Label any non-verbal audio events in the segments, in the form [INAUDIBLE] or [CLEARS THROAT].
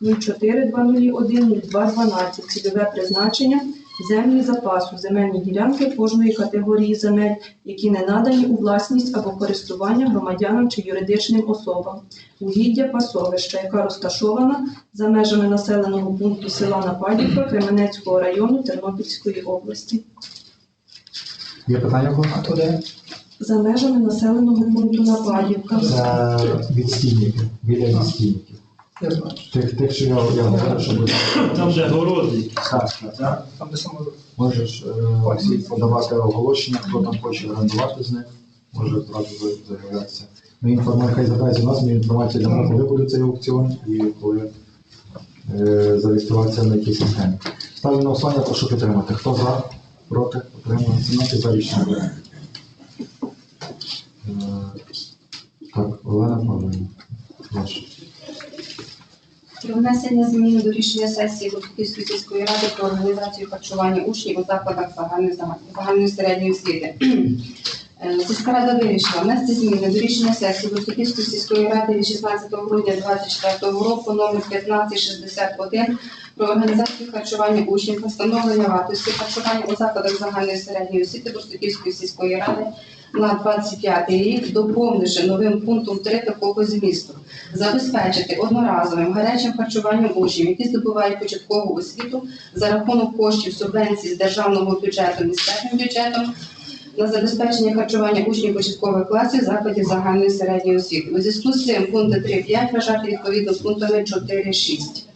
042001 0212 цільове призначення землі запасу, земельні ділянки кожної категорії земель, які не надані у власність або користування громадянам чи юридичним особам. Угіддя пасовища, яка розташована за межами населеного пункту села Нападівка Кременецького району Тернопільської області. Є питання то де? За межами населеного пункту Нападівка. Це відстійники, біля відстійників. Знаю. Тих, тих, що я, я говорю, що буде. Там де городи. Так, так, так. Там, де самоліт. Можеш е, подавати оголошення, хто там хоче орендувати з них, може одразу за- заявлятися. Ми інформацію, хай звертається нас, ми інформацію дамо, коли буде цей аукціон і коли е, зареєструватися на якій системі. Ставлю на голосування, прошу підтримати. Хто за, проти, отримує 17 за рішення. Е, Так, Олена Павлівна, прошу. Про внесення змін до рішення сесії Луцьківської сільської ради про організацію харчування учнів у закладах загальної загальної середньої освіти. [CLEARS THROAT] Е, Сільська рада вирішила внести зміни до рішення сесії Луцьківської сільської ради від 16 грудня 2024 року номер 1561 про організацію харчування учнів та встановлення вартості харчування у закладах загальної середньої освіти Луцьківської сільської ради на 25 рік, доповнивши новим пунктом 3 такого змісту забезпечити одноразовим гарячим харчуванням учнів, які здобувають початкову освіту за рахунок коштів субвенцій з державного бюджету місцевим бюджетом на забезпечення харчування учнів початкових класів закладів загальної середньої освіти. У зв'язку з цим пункти 3-5 вважати відповідно пунктами 4-6.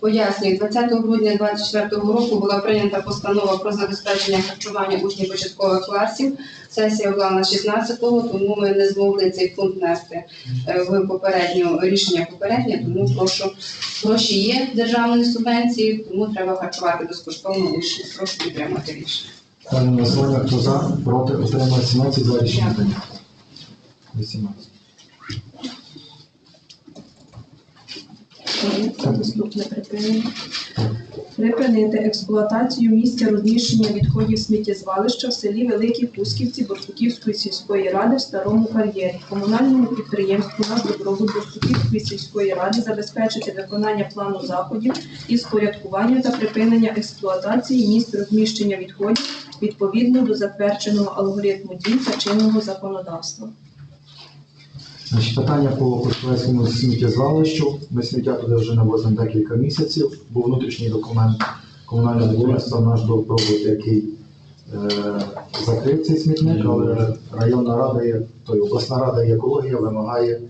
Пояснюю, 20 грудня 2024 року була прийнята постанова про забезпечення харчування учнів початкових класів. Сесія була на 16-го, тому ми не змогли цей пункт нести е, в попередню рішення попереднє, тому прошу гроші є державної субвенції, тому треба харчувати безкоштовно учнів. Прошу підтримати рішення. Ставлю на хто за, проти, отримує 17 за рішення. 18. Це наступне припинення. Припинити експлуатацію місця розміщення відходів сміттєзвалища в селі Великі Кусківці Борсуківської сільської ради в Старому кар'єрі. Комунальному підприємству на добробут Борсуківської сільської ради забезпечити виконання плану заходів із порядкування та припинення експлуатації місць розміщення відходів відповідно до затвердженого алгоритму дій та чинного законодавства. Значить, питання по Кошовецькому сміттєзвалищу. Ми сміття туди вже не возимо декілька місяців. Був внутрішній документ комунального підприємства наш добробут, який е, закрив цей смітник, але районна рада, той, обласна рада і екологія вимагає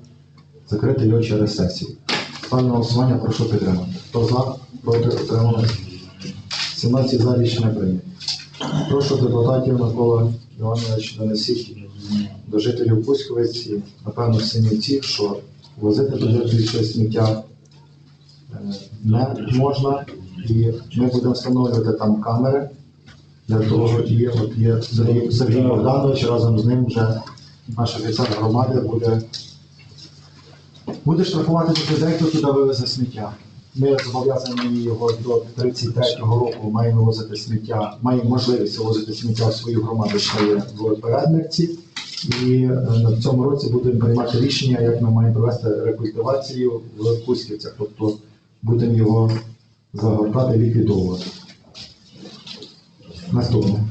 закрити його через сесію. На голосування, прошу підтримати. Хто за, проти, отримали 17 за рішення прийнято. Прошу депутатів Микола Іванович донесіть до жителів Пуськовиць і, напевно, Синівців, що возити туди більше сміття е, не можна, і ми будемо встановлювати там камери. Для того і от є Сергій, Богданович, разом з ним вже наш офіцер громади буде, буде штрафувати людей, хто туди вивезе сміття. Ми зобов'язані його до 33-го року маємо возити сміття, маємо можливість возити сміття в свою громаду, що в передмірці. І е, в цьому році будемо приймати рішення, як ми маємо провести рекультивацію в Кузьківцях, тобто будемо його загортати, ліквідовувати. Наступне.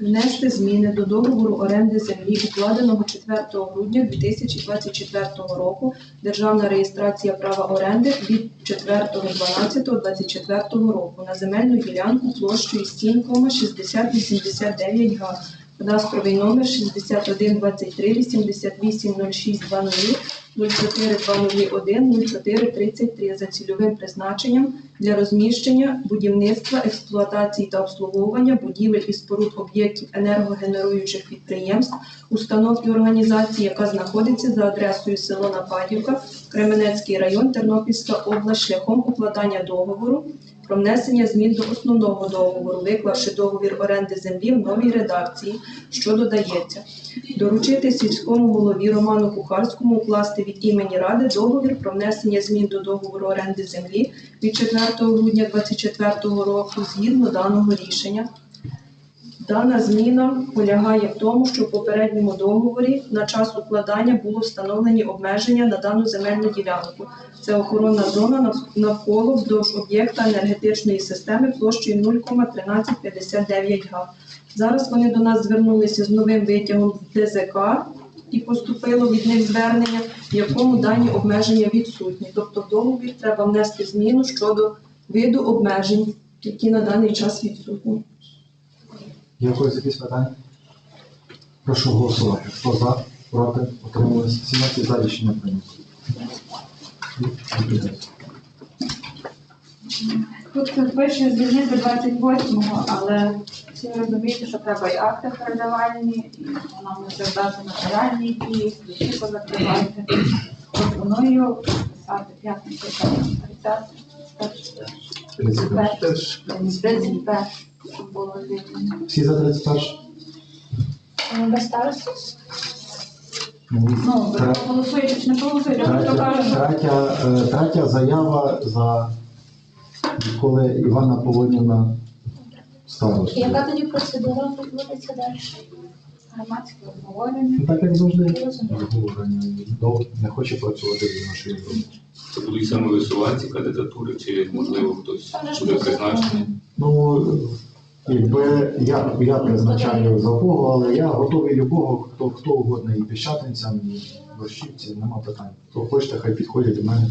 Внести зміни до договору оренди землі, укладеного 4 грудня 2024 року, державна реєстрація права оренди від 4.12.24 року на земельну ділянку площею 7,6089 га. Кадастровий номер 6123 880620 04201 0433 за цільовим призначенням для розміщення, будівництва, експлуатації та обслуговування будівель і споруд об'єктів енергогенеруючих підприємств, установ і організацій, яка знаходиться за адресою село Нападівка, Кременецький район, Тернопільська область, шляхом укладання договору про внесення змін до основного договору, виклавши договір оренди землі в новій редакції, що додається. Доручити сільському голові Роману Кухарському укласти від імені Ради договір про внесення змін до договору оренди землі від 4 грудня 2024 року згідно даного рішення. Дана зміна полягає в тому, що в попередньому договорі на час укладання було встановлені обмеження на дану земельну ділянку. Це охоронна зона навколо вздовж об'єкта енергетичної системи площею 0,1359 га. Зараз вони до нас звернулися з новим витягом з ДЗК і поступило від них звернення, в якому дані обмеження відсутні. Тобто в договір треба внести зміну щодо виду обмежень, які на даний час відсутні. Є когось якісь питання? Прошу голосувати. Хто за, проти, утрималися? 17 за рішення прийнято. Тут пише звільнити 28-го, але всі розумієте, що треба і акти передавальні, і нам може здати матеріальні дії, ключі позакривати. Пропоную писати п'ятницю, 30, 31. 31, щоб було звільнено. Всі за 31? Без старості? Ну, Ну, ви чи не проголосуєте, хто Третя, каже, третя, е, третя заява за коли Івана Полонівна староста. Яка тоді процедура відбудеться далі? громадське обговорення. Ну, Так як завжди. Обговорення. Не хоче працювати з нашої групи. Це будуть саме висуванці кандидатури, чи можливо хтось буде призначений? Ну, якби я, я призначаю за кого, але я готовий любого, хто, хто угодно, і піщатинцям, і борщівці, нема питань. Хто хочете, хай підходять до мене.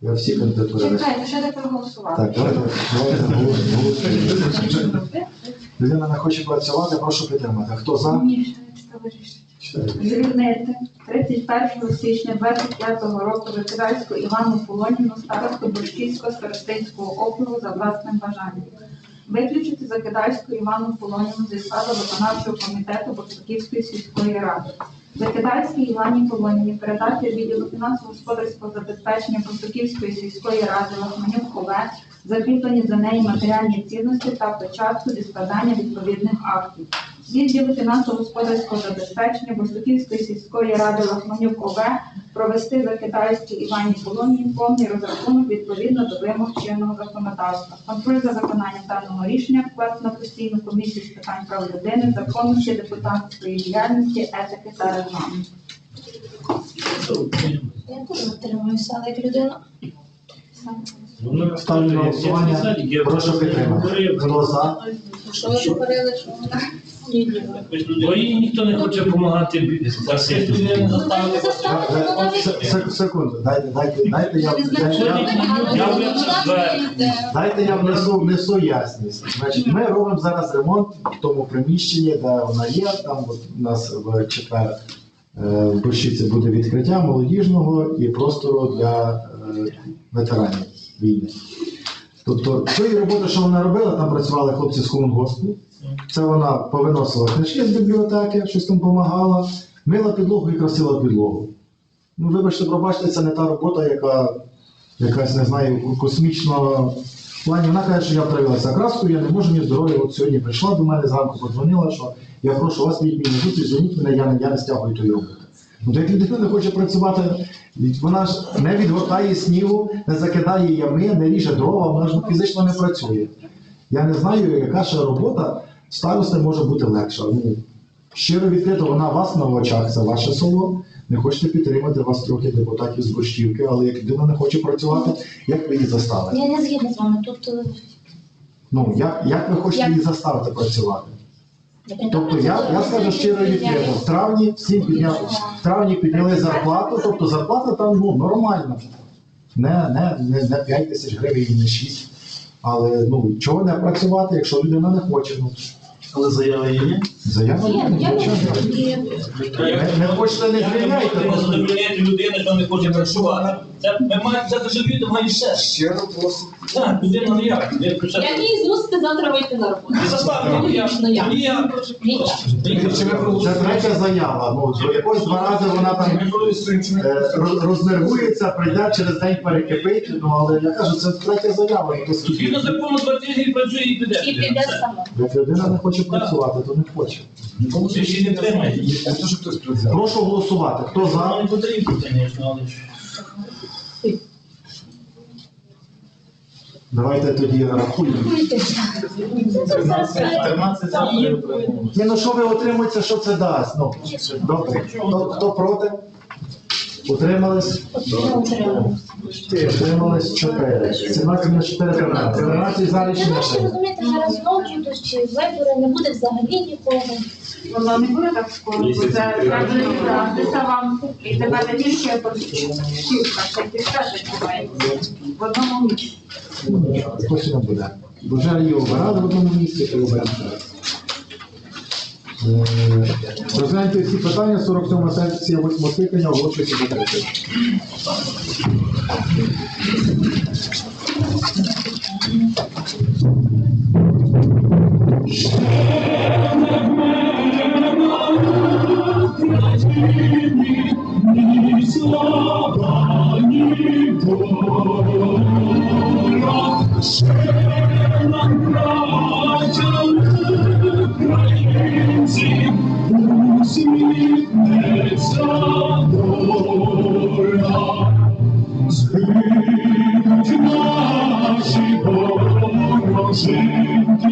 Я всі кандидатури. Чекайте, ще не проголосувати. Так, давайте, давайте голос- голосуємо. Людина не хоче працювати, прошу підтримати. Хто за? Ні, ще не читали Звільнити 31 січня 25 року Викидальську Івану Полоніну старосту Борщівського старостинського округу за власним бажанням. Виключити Закидальську Івану Полоніну зі складу виконавчого комітету Борсуківської сільської ради. Закидальській Івані Полоніні передати відділу фінансово-господарського забезпечення Борсуківської сільської ради Лахманюк ОВ закріплені за неї матеріальні цінності та початку зі складання відповідних актів. Відділу фінансово-господарського забезпечення Борсуківської сільської ради Лахманюк ОВ провести Закитайській Івані Полонії повний розрахунок відповідно до вимог чинного законодавства. Контроль за виконанням даного рішення вклад на постійну комісію з питань прав людини, законності, депутатської діяльності, етики та регламенту. Я теж утримуюся, але як людина. Ставлю на голосування. Прошу підтримати. Хто за? Що ви говорили, що вона? Бо їй ніхто не хоче допомагати спасити. Ну, се- Секунду, дайте, дайте, дайте я, дайте я внесу, внесу ясність. Значить, ми робимо зараз ремонт в тому приміщенні, де вона є. Там от у нас в четвер е, в Борщівці буде відкриття молодіжного і простору для е, ветеранів війни. Тобто, тої роботи, що вона робила, там працювали хлопці з Хунгоспу. Це вона повиносила книжки з бібліотеки, щось там допомагала, мила підлогу і красила підлогу. Ну, вибачте, пробачте, це не та робота, яка якась, не знаю, космічного в плані. Вона каже, що я втравилася краскою, я не можу ні здоров'я. От сьогодні прийшла до мене, зранку подзвонила, що я прошу вас, мені зустріч, дзвоніть мене, я, не- я не стягую тої роботи. Ну, то як людина не хоче працювати, вона ж не відгортає снігу, не закидає ями, не ріже дрова, вона ж фізично не працює. Я не знаю, яка ще робота старости може бути легша. Ну, щиро відкрито, вона вас на очах, це ваше село. Не хочете підтримати вас трохи депутатів з Борщівки, але як людина не хоче працювати, як ви її заставите? Я не згідна з вами. Тут е, Ну, як, як ви хочете Як? її заставити працювати? Тобто я, я скажу щиро відкрито, в травні всім підняли, в травні підняли зарплату, тобто зарплата там ну, нормальна. Не, не, не, не 5 тисяч гривень не 6. Але ну, чого не працювати, якщо людина не хоче? Ну, Але заяви є. Заява не я є. Не, не хочете, не Як ви не задовольняти людину, що не хоче працювати? Це ми маємо взяти живі, то має все. Щиро просто. Так, людина не як. Людина пише. Змусити завтра вийти на роботу? Не заставити ніяк. Логічно, як? Ніяк. Ніяк. Це третя заява. Ну, якось два рази вона там е, роз- рознервується, прийде через день перекипить. Ну, але я кажу, це третя заява. Ну, то скільки? Згідно закону квартири і працює і піде. І піде сама. Як людина не хоче працювати, то не хоче. Це ще не тримає. Прошу голосувати. Хто за? Не потрібно, звісно, але ж. Давайте тоді рахуємо. 13 за. Ні, ну що ви отримуєте, що це дасть? Ну, добре. Хто, хто проти? Утримались? Утримались 4. 17 на 4 13. 13 за рішення. можете прийнято. розуміти, зараз знову тут чи вибори не буде взагалі нікого. Воно не буде так скоро, бо це три. вам. І тебе не тільки шівка, ще й дівчата. В одному місці. Не буде? Бо вже її обирали в одному місці, то й оберемо Розгляньте всі питання, 47 сесія 8 скликання, оголошується закритою. Слава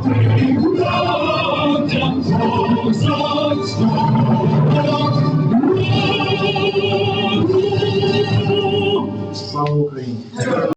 Україні!